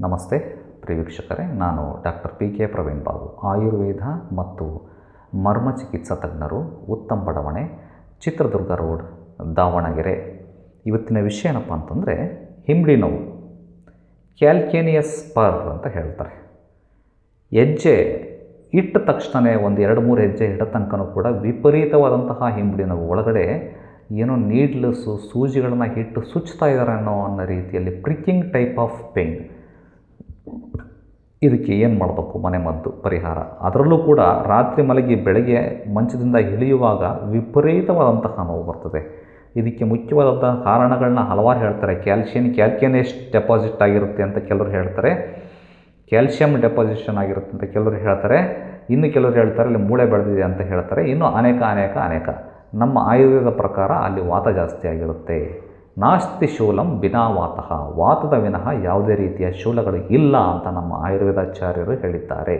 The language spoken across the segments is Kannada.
ನಮಸ್ತೆ. ಪ್ರಿಯ ನಾನು doctor P K Praveen Babu. Ayurveda ಮತ್ತು ಮರ್ಮ ಚಿಕಿತ್ಸಾ ತಜ್ಞರು ಉತ್ತಮ ಬಡಾವಣೆ, ಚಿತ್ರದುರ್ಗ ರೋಡ್, ದಾವಣಗೆರೆ. ಇವತ್ತಿನ ವಿಷಯ ಏನಪ್ಪ ಅಂತಂದರೆ ಹಿಂಬಳಿ ನೋವು. ಕ್ಯಾಲ್ಕೇನಿಯಸ್ ಪರ್ ಅಂತ ಹೇಳ್ತಾರೆ. ಹೆಜ್ಜೆ ಇಟ್ಟ ತಕ್ಷಣ ಒಂದು ಎರಡು ಮೂರು ಹೆಜ್ಜೆ ಇಟ್ಟ ತನಕನೂ ಕೂಡ ವಿಪರೀತವಾದಂತಹ ಹಿಂಬಡಿ ನೋವು. ಒಳಗಡೆ ಏನೋ ನೀಡ್ಲಸ್ಸು ಸೂಜಿಗಳನ್ನು ಇಟ್ಟು ಸುಚ್ತಾ ಇದ್ದಾರೆ ಅನ್ನೋ ಅನ್ನೋ ರೀತಿಯಲ್ಲಿ ಪ್ರಿಕ್ಕಿಂಗ್ ಟೈಪ್ ಆಫ್ ಪೇಯ್ನ್ ಇದಕ್ಕೆ ಏನು ಮಾಡಬೇಕು? ಮನೆ ಮದ್ದು ಪರಿಹಾರ. ಅದರಲ್ಲೂ ಕೂಡ ರಾತ್ರಿ ಮಲಗಿ ಬೆಳಗ್ಗೆ ಮಂಚದಿಂದ ಇಳಿಯುವಾಗ ವಿಪರೀತವಾದಂತಹ ನೋವು ಬರ್ತದೆ. ಇದಕ್ಕೆ ಮುಖ್ಯವಾದಂತಹ ಕಾರಣಗಳನ್ನ ಹಲವಾರು ಹೇಳ್ತಾರೆ. ಕ್ಯಾಲ್ಸಿಯಂ ಕ್ಯಾಲ್ಕಿಯನೇಸ್ ಡೆಪಾಸಿಟ್ ಆಗಿರುತ್ತೆ ಅಂತ ಕೆಲವರು ಹೇಳ್ತಾರೆ. ಕ್ಯಾಲ್ಸಿಯಂ ಡೆಪಾಸಿಷನ್ ಆಗಿರುತ್ತೆ ಅಂತ ಕೆಲವರು ಹೇಳ್ತಾರೆ. ಇನ್ನು ಕೆಲವರು ಹೇಳ್ತಾರೆ ಅಲ್ಲಿ ಮೂಳೆ ಬೆಳೆದಿದೆ ಅಂತ ಹೇಳ್ತಾರೆ. ಇನ್ನು ಅನೇಕ ಅನೇಕ ಅನೇಕ. ನಮ್ಮ ಆಯುರ್ವೇದ ಪ್ರಕಾರ ಅಲ್ಲಿ ವಾತ ಜಾಸ್ತಿ ಆಗಿರುತ್ತೆ. ನಾಸ್ತಿ ಶೂಲಂ ಬಿನಾ ವಾತಃ ವಾತದ ವಿನಃ ಯಾವುದೇ ರೀತಿಯ ಶೂಲಗಳು ಇಲ್ಲ ಅಂತ ನಮ್ಮ ಆಯುರ್ವೇದಾಚಾರ್ಯರು ಹೇಳಿದ್ದಾರೆ.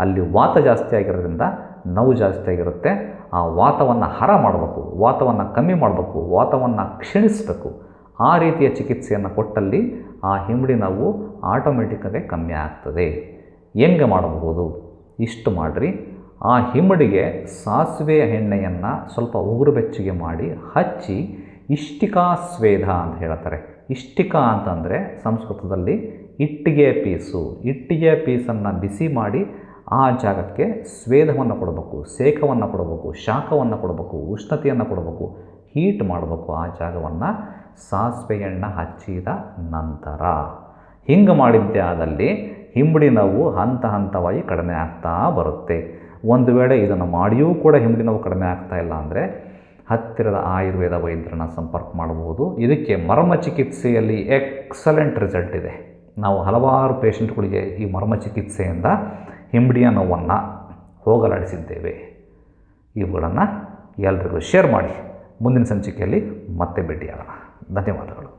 ಅಲ್ಲಿ ವಾತ ಜಾಸ್ತಿ ಆಗಿರೋದ್ರಿಂದ ನೋವು ಜಾಸ್ತಿ ಆಗಿರುತ್ತೆ. ಆ ವಾತವನ್ನು ಹರ ಮಾಡಬೇಕು, ವಾತವನ್ನು ಕಮ್ಮಿ ಮಾಡಬೇಕು, ವಾತವನ್ನು ಕ್ಷೀಣಿಸಬೇಕು. ಆ ರೀತಿಯ ಚಿಕಿತ್ಸೆಯನ್ನು ಕೊಟ್ಟಲ್ಲಿ ಆ ಹಿಂಬಡಿ ನೋವು ಆಟೋಮೆಟಿಕ್ಕಾಗಿ ಕಮ್ಮಿ ಆಗ್ತದೆ. ಹೆಂಗೆ ಮಾಡಬಹುದು? ಇಷ್ಟು ಮಾಡಿರಿ. ಆ ಹಿಂಬಡಿಗೆ ಸಾಸಿವೆಯ ಎಣ್ಣೆಯನ್ನು ಸ್ವಲ್ಪ ಉಗುರು ಬೆಚ್ಚಗೆ ಮಾಡಿ ಹಚ್ಚಿ ಇಷ್ಟಿಕಾ ಸ್ವೇದ ಅಂತ ಹೇಳ್ತಾರೆ. ಇಷ್ಟಿಕಾ ಅಂತಂದರೆ ಸಂಸ್ಕೃತದಲ್ಲಿ ಇಟ್ಟಿಗೆ ಪೀಸು. ಇಟ್ಟಿಗೆ ಪೀಸನ್ನು ಬಿಸಿ ಮಾಡಿ ಆ ಜಾಗಕ್ಕೆ ಸ್ವೇದವನ್ನು ಕೊಡಬೇಕು ಸೇಕವನ್ನು ಕೊಡಬೇಕು, ಶಾಖವನ್ನು ಕೊಡಬೇಕು, ಉಷ್ಣತೆಯನ್ನು ಕೊಡಬೇಕು, ಹೀಟ್ ಮಾಡಬೇಕು ಆ ಜಾಗವನ್ನು ಸಾಸಿವೆ ಎಣ್ಣೆ ಹಚ್ಚಿದ ನಂತರ. ಹಿಂಗೆ ಮಾಡಿದ್ದೆ ಆದಲ್ಲಿ ಹಿಂಬಡಿ ನೋವು ಹಂತ ಹಂತವಾಗಿ ಕಡಿಮೆ ಆಗ್ತಾ ಬರುತ್ತೆ. ಒಂದು ವೇಳೆ ಇದನ್ನು ಮಾಡಿಯೂ ಕೂಡ ಹಿಂಬಡಿ ನೋವು ಕಡಿಮೆ ಆಗ್ತಾ ಇಲ್ಲ ಅಂದರೆ ಹತ್ತಿರದ ಆಯುರ್ವೇದ ವೈದ್ಯರನ್ನ ಸಂಪರ್ಕ ಮಾಡಬಹುದು. ಇದಕ್ಕೆ ಮರ್ಮ ಚಿಕಿತ್ಸೆಯಲ್ಲಿ ಎಕ್ಸಲೆಂಟ್ ರಿಸಲ್ಟ್ ಇದೆ. ನಾವು ಹಲವಾರು ಪೇಷಂಟ್ಗಳಿಗೆ ಈ ಮರ್ಮ ಚಿಕಿತ್ಸೆಯಿಂದ ಹಿಂಬಡಿಯ ನೋವನ್ನು ಹೋಗಲಾಡಿಸಿದ್ದೇವೆ. ಇವುಗಳನ್ನು ಎಲ್ರಿಗೂ ಶೇರ್ ಮಾಡಿ. ಮುಂದಿನ ಸಂಚಿಕೆಯಲ್ಲಿ ಮತ್ತೆ ಭೇಟಿಯಾಗೋಣ. ಧನ್ಯವಾದಗಳು.